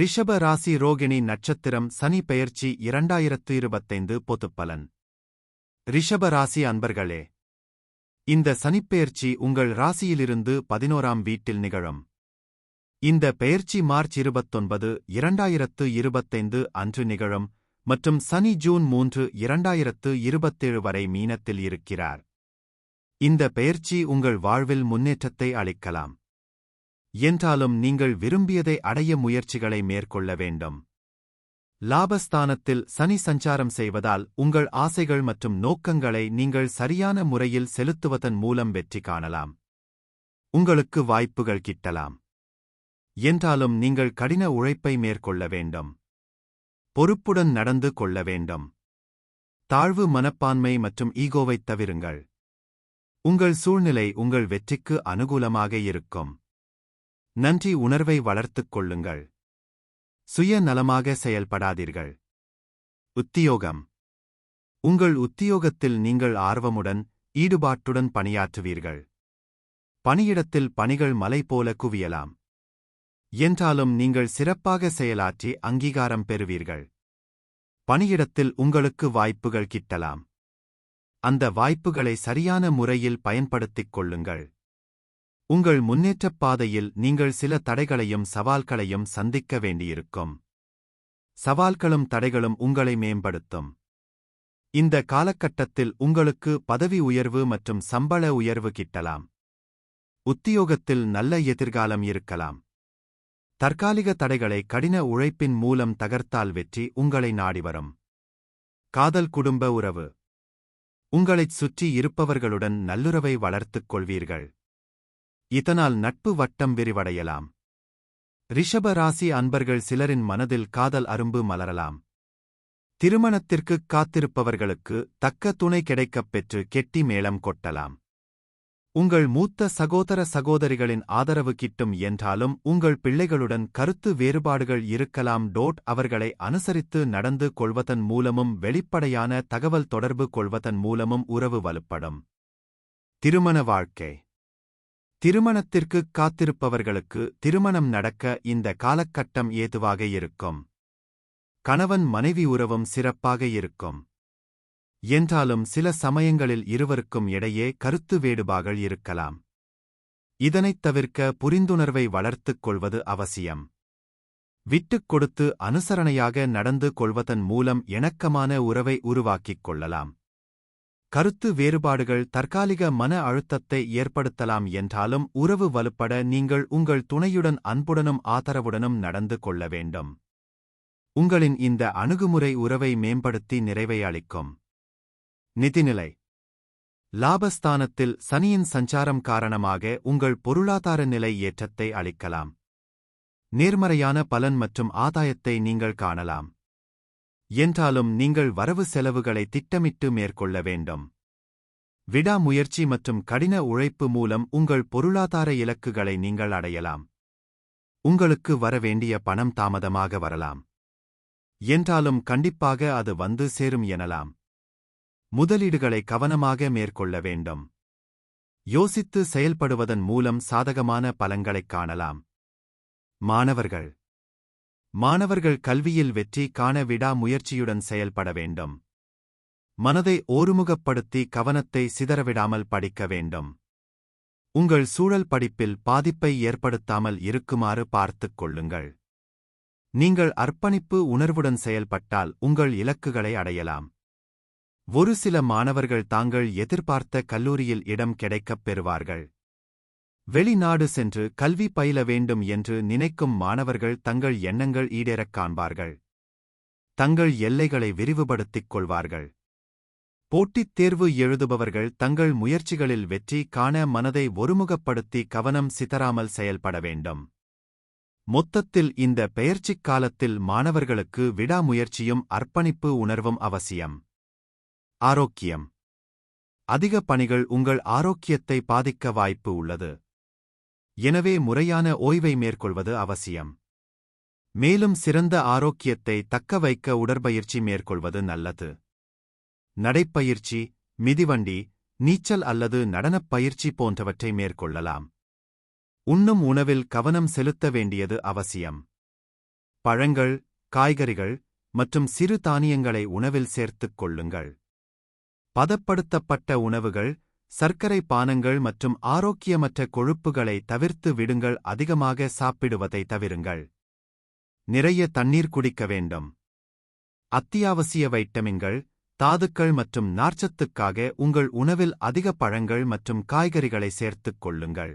ரிஷப ராசி ரோகிணி நட்சத்திரம் சனி பெயர்ச்சி இரண்டாயிரத்து இருபத்தைந்து பொதுப்பலன். ரிஷப ராசி அன்பர்களே இந்த சனிப்பெயர்ச்சி உங்கள் ராசியிலிருந்து பதினோராம் வீட்டில் நிகழும். இந்த பெயர்ச்சி மார்ச் இருபத்தொன்பது இரண்டாயிரத்து இருபத்தைந்து அன்று நிகழும் மற்றும் சனி ஜூன் மூன்று இரண்டாயிரத்து இருபத்தேழு வரை மீனத்தில் இருக்கிறார். இந்த பெயர்ச்சி உங்கள் வாழ்வில் முன்னேற்றத்தை அளிக்கலாம். என்றாலும் நீங்கள் விரும்பியதை அடைய முயற்சிகளை மேற்கொள்ள வேண்டும். லாபஸ்தானத்தில் சனி சஞ்சாரம் செய்வதால் உங்கள் ஆசைகள் மற்றும் நோக்கங்களை நீங்கள் சரியான முறையில் செலுத்துவதன் மூலம் வெற்றி காணலாம். உங்களுக்கு வாய்ப்புகள் கிட்டலாம். என்றாலும் நீங்கள் கடின உழைப்பை மேற்கொள்ள வேண்டும். பொறுப்புடன் நடந்து கொள்ள வேண்டும். தாழ்வு மனப்பான்மை மற்றும் ஈகோவைத் தவிருங்கள். உங்கள் சூழ்நிலை உங்கள் வெற்றிக்கு அனுகூலமாக இருக்கும். நன்றி உணர்வை வளர்த்துக் கொள்ளுங்கள். சுய நலமாக செயல்படாதீர்கள். உத்தியோகம். உங்கள் உத்தியோகத்தில் நீங்கள் ஆர்வமுடன் ஈடுபாட்டுடன் பணியாற்றுவீர்கள். பணியிடத்தில் பணிகள் மலை போல குவியலாம். என்றாலும் நீங்கள் சிறப்பாக செயலாற்றி அங்கீகாரம் பெறுவீர்கள். பணியிடத்தில் உங்களுக்கு வாய்ப்புகள் கிட்டலாம். அந்த வாய்ப்புகளை சரியான முறையில் பயன்படுத்திக் கொள்ளுங்கள். உங்கள் முன்னேற்றப் பாதையில் நீங்கள் சில தடைகளையும் சவால்களையும் சந்திக்க வேண்டியிருக்கும். சவால்களும் தடைகளும் உங்களை மேம்படுத்தும். இந்த காலகட்டத்தில் உங்களுக்கு பதவி உயர்வு மற்றும் சம்பள உயர்வு கிட்டலாம். உத்தியோகத்தில் நல்ல எதிர்காலம் இருக்கலாம். தற்காலிக தடைகளை கடின உழைப்பின் மூலம் தகர்த்தால் வெற்றி உங்களை நாடி வரும் காதல் குடும்ப உறவு. உங்களைச் சுற்றி இருப்பவர்களுடன் நல்லுறவை வளர்த்துக் கொள்வீர்கள். இதனால் நட்பு வட்டம் விரிவடையலாம். ரிஷப ராசி அன்பர்கள் சிலரின் மனதில் காதல் அரும்பு மலரலாம். திருமணத்திற்குக் காத்திருப்பவர்களுக்கு தக்க துணை கிடைக்கப் பெற்று கெட்டி மேளம் கொட்டலாம். உங்கள் மூத்த சகோதர சகோதரிகளின் ஆதரவு கிட்டும் என்றாலும் உங்கள் பிள்ளைகளுடன் கருத்து வேறுபாடுகள் இருக்கலாம். டோட் அவர்களை அனுசரித்து நடந்து கொள்வதன் மூலமும் வெளிப்படையான தகவல் தொடர்பு கொள்வதன் மூலமும் உறவு வலுப்படும். திருமண வாழ்க்கை. திருமணத்திற்குக் காத்திருப்பவர்களுக்கு திருமணம் நடக்க இந்த காலகட்டம் ஏதுவாக இருக்கும். கணவன் மனைவி உறவும் சிறப்பாக இருக்கும். என்றாலும் சில சமயங்களில் இருவருக்கும் இடையே கருத்து வேடுபாகள் இருக்கலாம். இதனைத் தவிர்க்க புரிந்துணர்வை வளர்த்துக் கொள்வது அவசியம். விட்டுக் கொடுத்து அனுசரணையாக நடந்து கொள்வதன் மூலம் இணக்கமான உறவை உருவாக்கிக் கொள்ளலாம். கருத்து வேறுபாடுகள் தற்காலிக மன அழுத்தத்தை ஏற்படுத்தலாம் என்றாலும் உறவு வலுப்பட நீங்கள் உங்கள் துணையுடன் அன்புடனும் ஆதரவுடனும் நடந்து கொள்ள வேண்டும். உங்களின் இந்த அணுகுமுறை உறவை மேம்படுத்தி நிறைவை அளிக்கும். நிதிநிலை. லாபஸ்தானத்தில் சனியின் சஞ்சாரம் காரணமாக உங்கள் பொருளாதார நிலை ஏற்றத்தை அளிக்கலாம். நேர்மறையான பலன் மற்றும் ஆதாயத்தை நீங்கள் காணலாம். என்றாலும் நீங்கள் வரவு செலவுகளை திட்டமிட்டு மேற்கொள்ள வேண்டும். விடாமுயற்சி மற்றும் கடின உழைப்பு மூலம் உங்கள் பொருளாதார இலக்குகளை நீங்கள் அடையலாம். உங்களுக்கு வரவேண்டிய பணம் தாமதமாக வரலாம். என்றாலும் கண்டிப்பாக அது வந்து சேரும் எனலாம். முதலீடுகளை கவனமாக மேற்கொள்ள வேண்டும். யோசித்து செயல்படுவதன் மூலம் சாதகமான பலங்களைக் காணலாம். மாணவர்கள் மாணவர்கள் கல்வியில் வெற்றி காண விடா முயற்சியுடன் செயல்பட வேண்டும். மனதை ஒருமுகப்படுத்தி கவனத்தை சிதறவிடாமல் படிக்க வேண்டும். உங்கள் சூழல் படிப்பில் பாதிப்பை ஏற்படுத்தாமல் இருக்குமாறு பார்த்துக் கொள்ளுங்கள். நீங்கள் அர்ப்பணிப்பு உணர்வுடன் செயல்பட்டால் உங்கள் இலக்குகளை அடையலாம். ஒரு சில மாணவர்கள் தாங்கள் எதிர்பார்த்த கல்லூரியில் இடம் கிடைக்கப் பெறுவார்கள். வெளிநாடு சென்று கல்வி பயில வேண்டும் என்று நினைக்கும் மாணவர்கள் தங்கள் எண்ணங்கள் ஈடேறக் காண்பார்கள். தங்கள் எல்லைகளை விரிவுபடுத்திக் கொள்வார்கள். போட்டித் தேர்வு எழுதுபவர்கள் தங்கள் முயற்சிகளில் வெற்றி காண மனதை ஒருமுகப்படுத்தி கவனம் சிதறாமல் செயல்பட வேண்டும். மொத்தத்தில் இந்த பெயர்ச்சிக் காலத்தில் மாணவர்களுக்கு விடாமுயற்சியும் அர்ப்பணிப்பு உணர்வும் அவசியம். ஆரோக்கியம். அதிக பணிகள் உங்கள் ஆரோக்கியத்தை பாதிக்க வாய்ப்பு உள்ளது. எனவே முறையான ஓய்வை மேற்கொள்வது அவசியம். மேலும் சிறந்த ஆரோக்கியத்தை தக்க வைக்க உடற்பயிற்சி மேற்கொள்வது நல்லது. நடைப்பயிற்சி மிதிவண்டி நீச்சல் அல்லது நடனப் பயிற்சி போன்றவற்றை மேற்கொள்ளலாம். உண்ணும் உணவில் கவனம் செலுத்த வேண்டியது அவசியம். பழங்கள் காய்கறிகள் மற்றும் சிறு தானியங்களை உணவில் சேர்த்துக் கொள்ளுங்கள். பதப்படுத்தப்பட்ட உணவுகள் சர்க்கரை பானங்கள் மற்றும் ஆரோக்கியமற்ற கொழுப்புகளை தவிர்த்து விடுங்கள் அதிகமாக சாப்பிடுவதை தவிருங்கள். நிறைய தண்ணீர் குடிக்க வேண்டும். அத்தியாவசிய வைட்டமின்கள் தாதுக்கள் மற்றும் நார்ச்சத்துக்காக உங்கள் உணவில் அதிக பழங்கள் மற்றும் காய்கறிகளை சேர்த்துக் கொள்ளுங்கள்.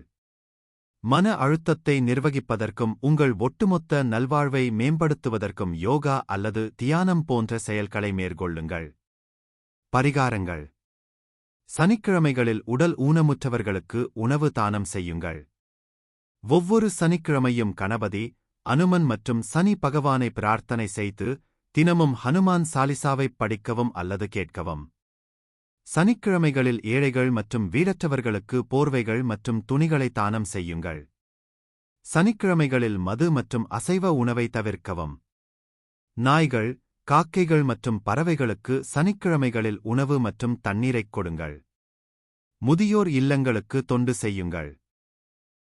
மன அழுத்தத்தை நிர்வகிப்பதற்கும் உங்கள் ஒட்டுமொத்த நல்வாழ்வை மேம்படுத்துவதற்கும் யோகா அல்லது தியானம் போன்ற செயல்களை மேற்கொள்ளுங்கள். பரிகாரங்கள். சனிக்கிழமைகளில் உடல் ஊனமுற்றவர்களுக்கு உணவு தானம் செய்யுங்கள். ஒவ்வொரு சனிக்கிழமையும் கணபதி அனுமன் மற்றும் சனி பகவானை பிரார்த்தனை செய்து தினமும் ஹனுமான் சாலிசாவைப் படிக்கவும் அல்லது கேட்கவும். சனிக்கிழமைகளில் ஏழைகள் மற்றும் வீரற்றவர்களுக்கு போர்வைகள் மற்றும் துணிகளை தானம் செய்யுங்கள். சனிக்கிழமைகளில் மது மற்றும் அசைவ உணவை தவிர்க்கவும். நாய்கள் காக்கைகள் மற்றும் பறவைகளுக்கு சனிக்கிழமைகளில் உணவு மற்றும் தண்ணீரைக் கொடுங்கள். முதியோர் இல்லங்களுக்கு தொண்டு செய்யுங்கள்.